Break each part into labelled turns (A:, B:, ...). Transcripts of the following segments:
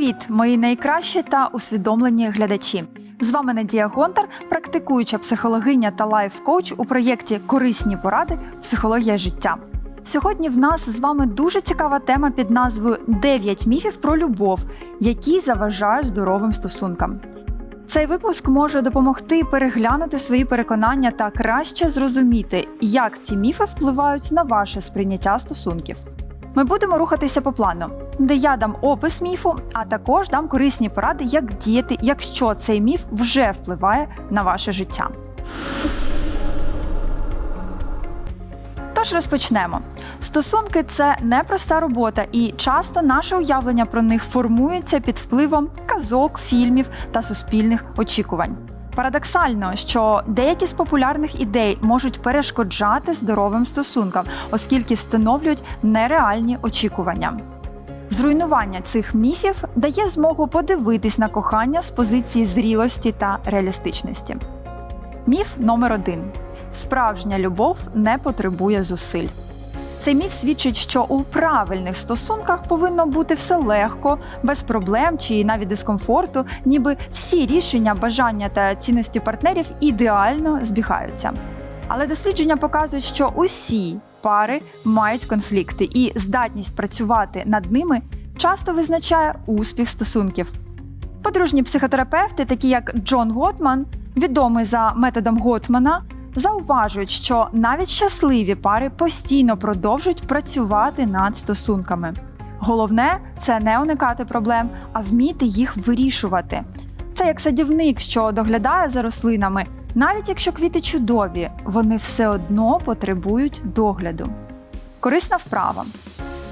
A: Привіт, мої найкращі та усвідомлені глядачі. З вами Надія Гонтар, практикуюча психологиня та лайф-коуч у проєкті Корисні поради Психологія життя. Сьогодні в нас з вами дуже цікава тема під назвою «9 міфів про любов, які заважають здоровим стосункам. Цей випуск може допомогти переглянути свої переконання та краще зрозуміти, як ці міфи впливають на ваше сприйняття стосунків. Ми будемо рухатися по плану, де я дам опис міфу, а також дам корисні поради, як діяти, якщо цей міф вже впливає на ваше життя. Тож розпочнемо. Стосунки це непроста робота, і часто наше уявлення про них формується під впливом казок, фільмів та суспільних очікувань. Парадоксально, що деякі з популярних ідей можуть перешкоджати здоровим стосункам, оскільки встановлюють нереальні очікування. Зруйнування цих міфів дає змогу подивитись на кохання з позиції зрілості та реалістичності. Міф номер один: справжня любов не потребує зусиль. Цей міф свідчить, що у правильних стосунках повинно бути все легко, без проблем чи навіть дискомфорту, ніби всі рішення, бажання та цінності партнерів ідеально збігаються. Але дослідження показують, що усі пари мають конфлікти, і здатність працювати над ними часто визначає успіх стосунків. Подружні психотерапевти, такі як Джон Готман, відомий за методом Готмана, зауважують, що навіть щасливі пари постійно продовжують працювати над стосунками. Головне це не уникати проблем, а вміти їх вирішувати. Це як садівник, що доглядає за рослинами, навіть якщо квіти чудові, вони все одно потребують догляду. Корисна вправа.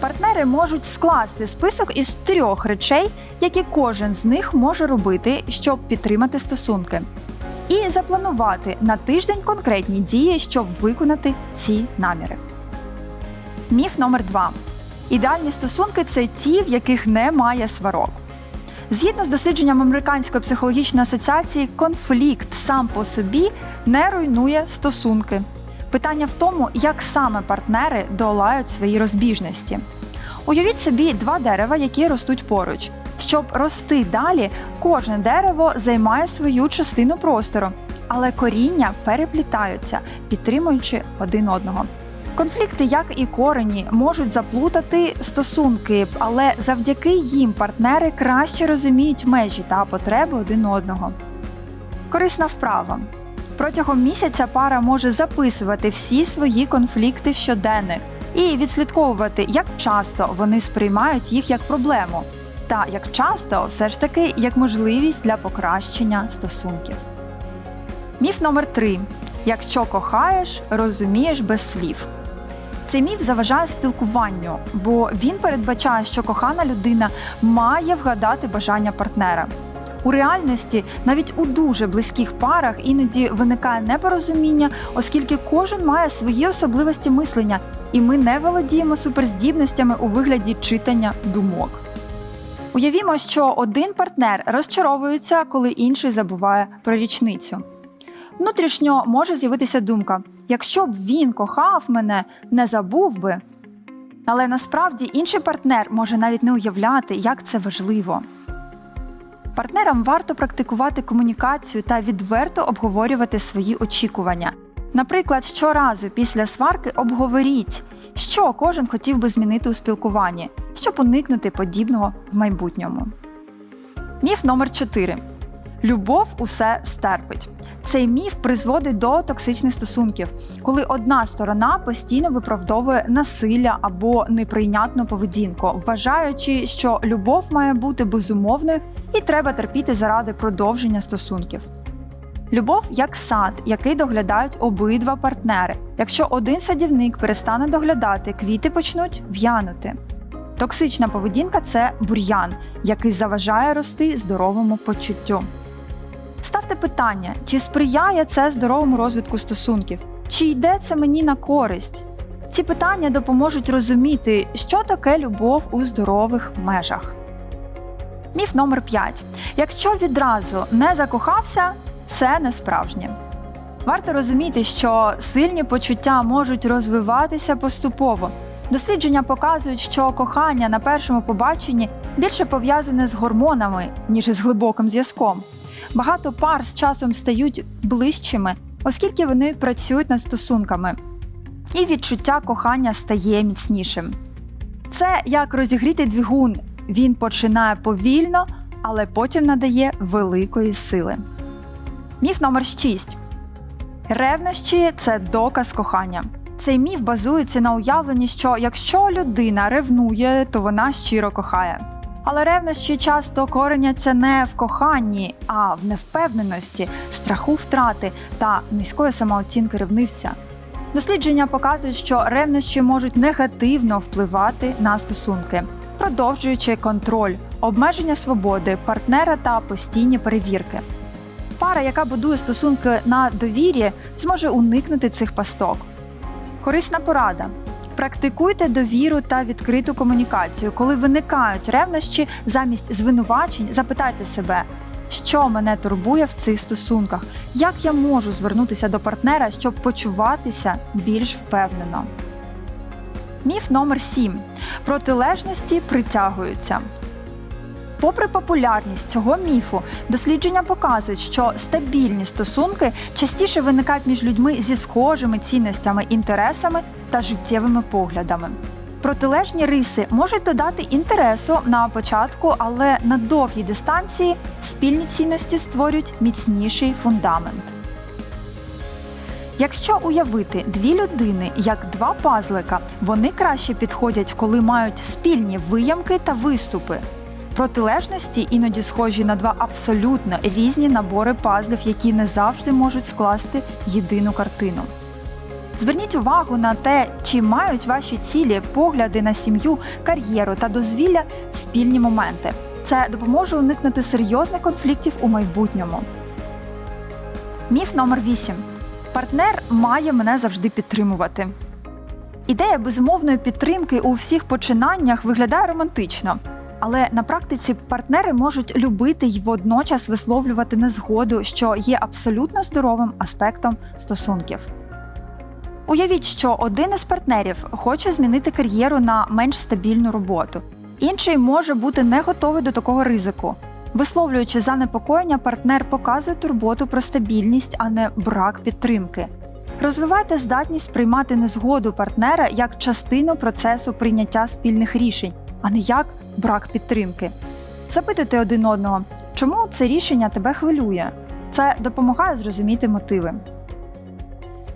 A: Партнери можуть скласти список із трьох речей, які кожен з них може робити, щоб підтримати стосунки і запланувати на тиждень конкретні дії, щоб виконати ці наміри. Міф номер 2 Ідеальні стосунки це ті, в яких немає сварок. Згідно з дослідженням Американської психологічної асоціації, конфлікт сам по собі не руйнує стосунки. Питання в тому, як саме партнери долають свої розбіжності. Уявіть собі два дерева, які ростуть поруч. Щоб рости далі, кожне дерево займає свою частину простору, але коріння переплітаються, підтримуючи один одного. Конфлікти, як і корені, можуть заплутати стосунки, але завдяки їм партнери краще розуміють межі та потреби один одного. Корисна вправа. Протягом місяця пара може записувати всі свої конфлікти в щоденник і відслідковувати, як часто вони сприймають їх як проблему та як часто все ж таки як можливість для покращення стосунків. Міф номер 3 Якщо кохаєш, розумієш без слів. Цей міф заважає спілкуванню, бо він передбачає, що кохана людина має вгадати бажання партнера. У реальності навіть у дуже близьких парах іноді виникає непорозуміння, оскільки кожен має свої особливості мислення, і ми не володіємо суперздібностями у вигляді читання думок. Уявімо, що один партнер розчаровується, коли інший забуває про річницю. Внутрішньо може з'явитися думка: якщо б він кохав мене, не забув би. Але насправді інший партнер може навіть не уявляти, як це важливо. Партнерам варто практикувати комунікацію та відверто обговорювати свої очікування. Наприклад, щоразу після сварки обговоріть, що кожен хотів би змінити у спілкуванні, щоб уникнути подібного в майбутньому. Міф номер 4 Любов усе стерпить. Цей міф призводить до токсичних стосунків, коли одна сторона постійно виправдовує насилля або неприйнятну поведінку, вважаючи, що любов має бути безумовною і треба терпіти заради продовження стосунків. Любов як сад, який доглядають обидва партнери. Якщо один садівник перестане доглядати, квіти почнуть в'янути. Токсична поведінка це бур'ян, який заважає рости здоровому почуттю. Ставте питання, чи сприяє це здоровому розвитку стосунків, чи йде це мені на користь? Ці питання допоможуть розуміти, що таке любов у здорових межах. Міф номер 5. Якщо відразу не закохався, це не справжнє. Варто розуміти, що сильні почуття можуть розвиватися поступово, Дослідження показують, що кохання на першому побаченні більше пов'язане з гормонами, ніж із глибоким зв'язком. Багато пар з часом стають ближчими, оскільки вони працюють над стосунками, і відчуття кохання стає міцнішим. Це як розігріти двигун. Він починає повільно, але потім надає великої сили. Міф номер 6. Ревнощі це доказ кохання. Цей міф базується на уявленні, що якщо людина ревнує, то вона щиро кохає. Але ревнощі часто кореняться не в коханні, а в невпевненості, страху втрати та низької самооцінки ревнивця. Дослідження показують, що ревнощі можуть негативно впливати на стосунки, продовжуючи контроль, обмеження свободи, партнера та постійні перевірки. Пара, яка будує стосунки на довір'ї, зможе уникнути цих пасток. Корисна порада. Практикуйте довіру та відкриту комунікацію. Коли виникають ревнощі, замість звинувачень запитайте себе, що мене турбує в цих стосунках, як я можу звернутися до партнера, щоб почуватися більш впевнено. Міф номер 7. Протилежності притягуються. Попри популярність цього міфу, дослідження показують, що стабільні стосунки частіше виникають між людьми зі схожими цінностями, інтересами та життєвими поглядами. Протилежні риси можуть додати інтересу на початку, але на довгій дистанції спільні цінності створюють міцніший фундамент. Якщо уявити дві людини як два пазлика, вони краще підходять, коли мають спільні виямки та виступи. Протилежності іноді схожі на два абсолютно різні набори пазлів, які не завжди можуть скласти єдину картину. Зверніть увагу на те, чи мають ваші цілі, погляди на сім'ю, кар'єру та дозвілля спільні моменти. Це допоможе уникнути серйозних конфліктів у майбутньому. Міф номер 8. Партнер має мене завжди підтримувати. Ідея безумовної підтримки у всіх починаннях виглядає романтично. Але на практиці партнери можуть любити й водночас висловлювати незгоду, що є абсолютно здоровим аспектом стосунків. Уявіть, що один із партнерів хоче змінити кар'єру на менш стабільну роботу, інший може бути не готовий до такого ризику. Висловлюючи занепокоєння, партнер показує турботу про стабільність, а не брак підтримки. Розвивайте здатність приймати незгоду партнера як частину процесу прийняття спільних рішень, а не як брак підтримки. Запитуйте один одного, чому це рішення тебе хвилює. Це допомагає зрозуміти мотиви.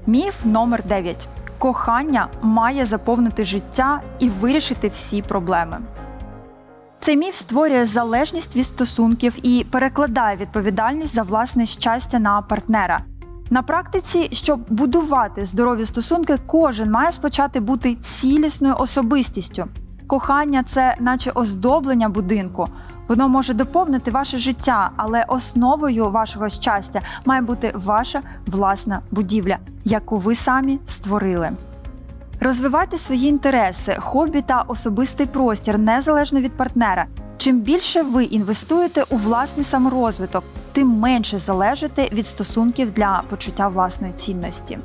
A: Міф номер 9. Кохання має заповнити життя і вирішити всі проблеми. Цей міф створює залежність від стосунків і перекладає відповідальність за власне щастя на партнера. На практиці, щоб будувати здорові стосунки, кожен має спочати бути цілісною особистістю. Кохання це наче оздоблення будинку. Воно може доповнити ваше життя, але основою вашого щастя має бути ваша власна будівля, яку ви самі створили. Розвивайте свої інтереси, хобі та особистий простір незалежно від партнера. Чим більше ви інвестуєте у власний саморозвиток, тим менше залежите від стосунків для почуття власної цінності.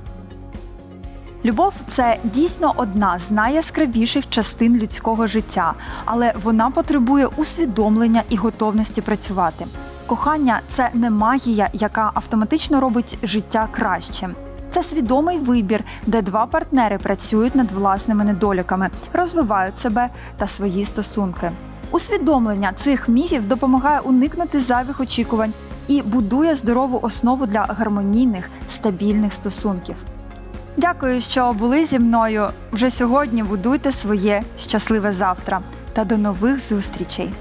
A: Любов це дійсно одна з найяскравіших частин людського життя, але вона потребує усвідомлення і готовності працювати. Кохання це не магія, яка автоматично робить життя кращим. Це свідомий вибір, де два партнери працюють над власними недоліками, розвивають себе та свої стосунки. Усвідомлення цих міфів допомагає уникнути зайвих очікувань і будує здорову основу для гармонійних стабільних стосунків. Дякую, що були зі мною. Вже сьогодні будуйте своє щасливе завтра та до нових зустрічей.